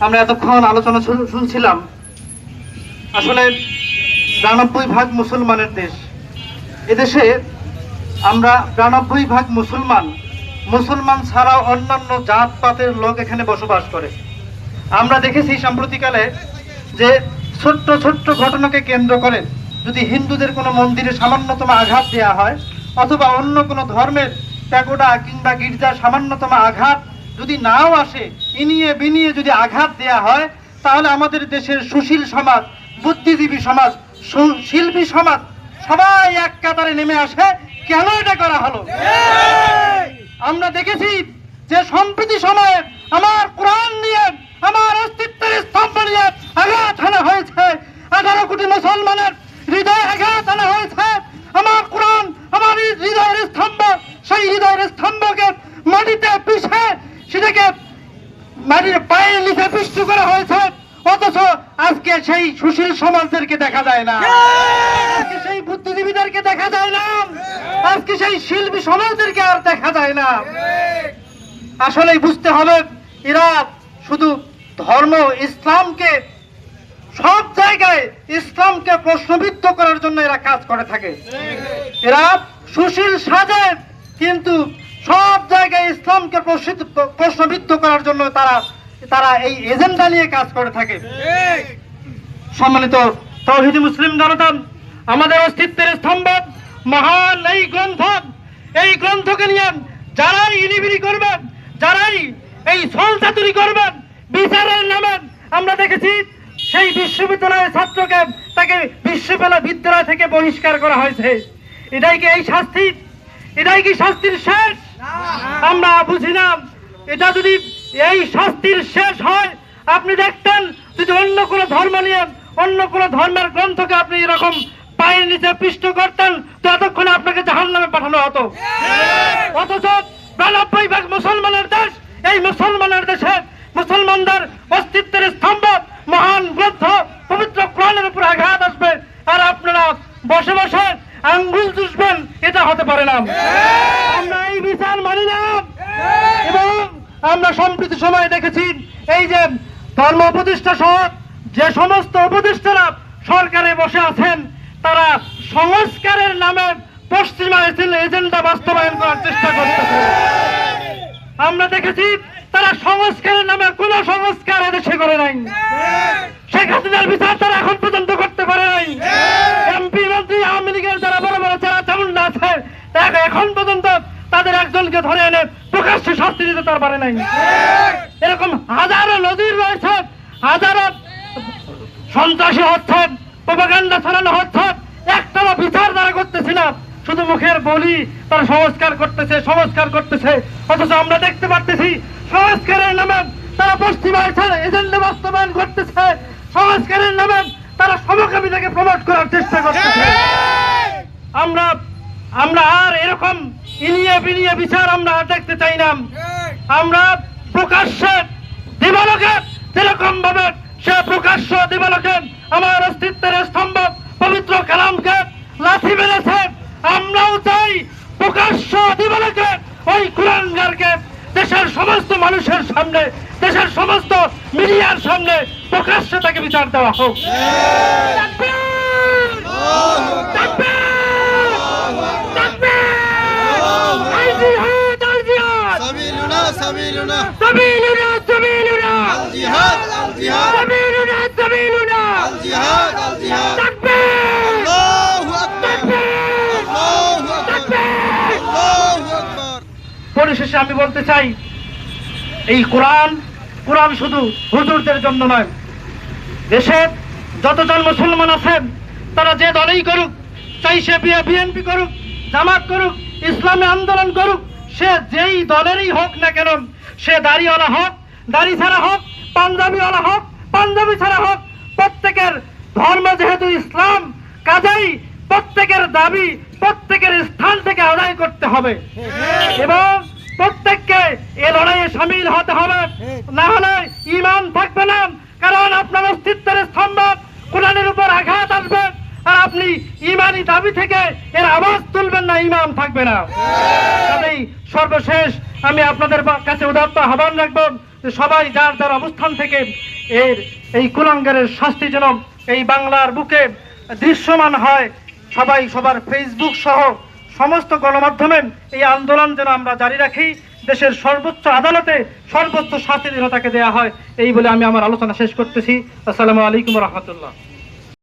আমরা এতক্ষণ আলোচনা শুন- শুনছিলাম। আসলে বিরানব্বই ভাগ মুসলমানের দেশ। এদেশে আমরা বিরানব্বই ভাগ মুসলমান মুসলমান ছাড়াও অন্যান্য জাতপাতের লোক এখানে বসবাস করে। আমরা দেখেছি সাম্প্রতিকালে যে ছোট্ট ছোট্ট ঘটনাকে কেন্দ্র করে যদি হিন্দুদের কোনো মন্দিরে সামান্যতম আঘাত দেওয়া হয়, অথবা অন্য কোনো ধর্মের প্যাকোডা কিংবা গির্জার সামান্যতম আঘাত যদি নাও আসে ইনিয়ে বিনিয়ে যদি আঘাত দেয়া হয় তাহলে আমাদের দেশের সুশীল সমাজ বুদ্ধিজীবী সমাজ শিল্পী সমাজ সবাই এক কাতারে নেমে আসে কেন এটা করা হলো? আমরা দেখেছি যে সম্প্রতি সময়ে আমার কোরআন নিয়ে আমার অস্তিত্বের স্তম্ভ নিয়ে আঘাত আনা হয়েছে। আঠারো কোটি মুসলমানের হৃদয়ে আঘাত আনা হয়েছে আমার কোরআন আমার এই হৃদয়ের স্তম্ভ সেই হৃদয়ের স্তম্ভকে মাটিতে পিষে সেটাকে মাটির পায়ের নিচে পিষ্ট করা হয়েছে অথচ আজকে সেই সুশীল সমাজদেরকে দেখা যায় না। আজকে সেই বুদ্ধিজীবীদেরকে দেখা যায় না। আজকে সেই শিল্পী সমাজদেরকে আর দেখা যায় না। আসলে বুঝতে হবে এরা শুধু ধর্ম ইসলামকে সব জায়গায় ইসলামকে প্রশ্নবিদ্ধ করার জন্য এরা কাজ করে থাকে। এরা সুশীল সাজে কিন্তু সব জায়গায় ইসলামকে প্রশ্নবিদ্ধ করার জন্য তারা তারা এই এজেন্ডা নিয়ে কাজ করে থাকে। সম্মানিত তৌহিদি মুসলিম জনতা আমাদের অস্তিত্বের স্তম্ভ, মহান এই গ্রন্থ, এই গ্রন্থকে নিয়ে যারাই ইনিবিরি করবেন, যারাই এই ছল চাতুরি করবেন, বিচারের নামে আমরা দেখেছি, সেই বিশ্ববিদ্যালয়ের ছাত্রকে তাকে বিশ্ববিদ্যালয় বিদ্যালয় থেকে বহিষ্কার করা হয়েছে। এটাই কি এই শাস্তি? এটাই কি শাস্তির শেষ? আমরা বুঝি না এটা যদি এই শাস্তির শেষ হয় আপনি দেখতেন যদি অন্য কোনো ধর্ম নিয়ে অন্য কোনো ধর্মের গ্রন্থকে আপনি এরকম পায়ের নিচে পৃষ্ঠ করতেন তো এতক্ষণে আপনাকে জাহান নামে পাঠানো হতো। অথচ বিরানব্বই ভাগ মুসলমানের দেশ এই মুসলমানের দেশে মুসলমানদের অস্তিত্বের স্তম্ভ মহান গ্রন্থ পবিত্র কোরআনের উপর আঘাত আসবে আর আপনারা বসে বসে আঙ্গুল চুষবেন এটা হতে পারে না আমরা এই বিচার মানি না এবং আমরা সম্প্রতি সময় দেখেছি, এই যে ধর্ম উপদেষ্টা সহ যে সমস্ত উপদেষ্টারা সরকারে বসে আছেন, তারা সংস্কারের নামে পশ্চিমা এজেন্ডা বাস্তবায়ন করার চেষ্টা করতেছে। আমরা দেখেছি তারা সংস্কারের নামে কোন সংস্কার এদেশে করে নাই। শেখ হাসিনার বিচার তারা এখন পর্যন্ত করতে পারে নাই এমপি মন্ত্রী আওয়ামী লীগের যারা বড় বড় যারা চামুন্ডা আছে তারা এখন পর্যন্ত তাদের একজনকে ধরে এনে প্রকাশ্যে শাস্তি দিতে তার পারে এরকম হাজারো নজির রয়েছে, হাজারো সন্ত্রাসী হচ্ছে প্রপাগান্ডা ছড়ানো হচ্ছে। একটারও বিচার তারা করতেছে না। শুধু মুখের বলি তারা সংস্কার করতেছে সংস্কার করতেছে। অথচ আমরা দেখতে পারতেছি, সংস্কারের নামে তারা পশ্চিমা এজেন্ডা বাস্তবায়ন করতেছে। সংস্কারের নামে তারা সমকামিতাকে প্রমোট করার চেষ্টা করতেছে। আমরা আমরা আর এরকম ইনিয়ে বিনিয়ে বিচার আমরা আর দেখতে চাই না। আমরা প্রকাশ্যে দিবালকে যেরকম ভাবে সে প্রকাশ্য দিবালকে আমার অস্তিত্বের স্তম্ভ পবিত্র কালামকে লাথি মেরেছে। আমরাও চাই প্রকাশ্য দিবালকে ওই কুরানগারকে দেশের সমস্ত মানুষের সামনে, দেশের সমস্ত মিডিয়ার সামনে প্রকাশ্যে তাকে বিচার দেওয়া হোক। سبيلنا سبيلنا سبيلنا الجهاد الجهاد سبيلنا سبيلنا الجهاد الجهاد تكبير الله أكبر تكبير الله أكبر تكبير الله أكبر পরিশেষে আমি বলতে চাই এই কোরআন কোরআন শুধু হুজুরদের জন্য নয় দেশে যতজন মুসলমান আছেন তারা যে দলেই করুক চাই সে বিএনপি করুক জামাত করুক ইসলামী আন্দোলন করুক সে যেই দলেরই হোক না কেন সে দাড়িওয়ালা হোক, দাড়ি ছাড়া হোক, পাঞ্জাবিওয়ালা হোক, পাঞ্জাবি ছাড়া হোক, প্রত্যেকের ধর্ম যেহেতু ইসলাম, কাজেই প্রত্যেকের দাবি প্রত্যেকের স্থান থেকে আদায় করতে হবে। এবং প্রত্যেককে এ লড়াইয়ে সামিল হতে হবে। না হলে ইমান থাকবে না, কারণ আপনার অস্তিত্বের স্তম্ভ কোরআনের উপর আঘাত আসবে, আর আপনি ইমানি দাবি থেকে এর আওয়াজ তুলবেন না ইমাম থাকবে না। সর্বশেষ আমি আপনাদের কাছে উদাত্ত আহ্বান রাখব যে সবাই যার যার অবস্থান থেকে এর এই কুলাঙ্গারের শাস্তি যেন এই বাংলার বুকে দৃশ্যমান হয়, সবাই সবার ফেসবুক সহ সমস্ত গণমাধ্যমে এই আন্দোলন যেন আমরা জারি রাখি, দেশের সর্বোচ্চ আদালতে সর্বোচ্চ শাস্তি যেন তাকে দেওয়া হয়, এই বলে আমি আমার আলোচনা শেষ করতেছি। আসসালামু আলাইকুম রহমতুল্লাহ।